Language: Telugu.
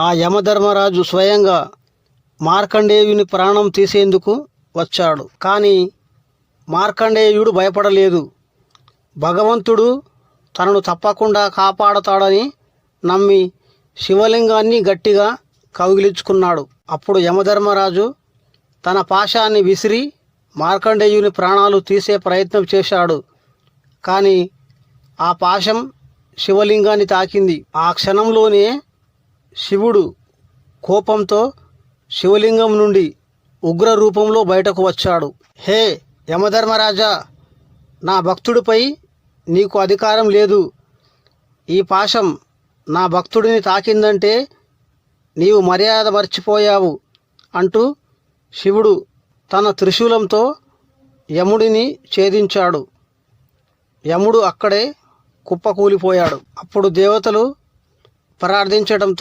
ఆ యమధర్మరాజు స్వయంగా మార్కండేయుని ప్రాణం తీసేందుకు వచ్చాడు. కానీ మార్కండేయుడు భయపడలేదు. భగవంతుడు తనను తప్పకుండా కాపాడతాడని నమ్మి శివలింగాన్ని గట్టిగా కౌగిలించుకున్నాడు. అప్పుడు యమధర్మరాజు తన పాశాన్ని విసిరి మార్కండేయుని ప్రాణాలు తీసే ప్రయత్నం చేశాడు. కానీ ఆ పాశం శివలింగాన్ని తాకింది. ఆ క్షణంలోనే శివుడు కోపంతో శివలింగం నుండి ఉగ్ర రూపంలో బయటకు వచ్చాడు. హే యమధర్మరాజా నా భక్తుడిపై నీకు అధికారం లేదు. ఈ పాశం నా భక్తుడిని తాకిందంటే నీవు మర్యాద మర్చిపోయావు అంటూ శివుడు తన త్రిశూలంతో యముడిని ఛేదించాడు. యముడు అక్కడే కుప్పకూలిపోయాడు. అప్పుడు దేవతలు ప్రార్థించడంతో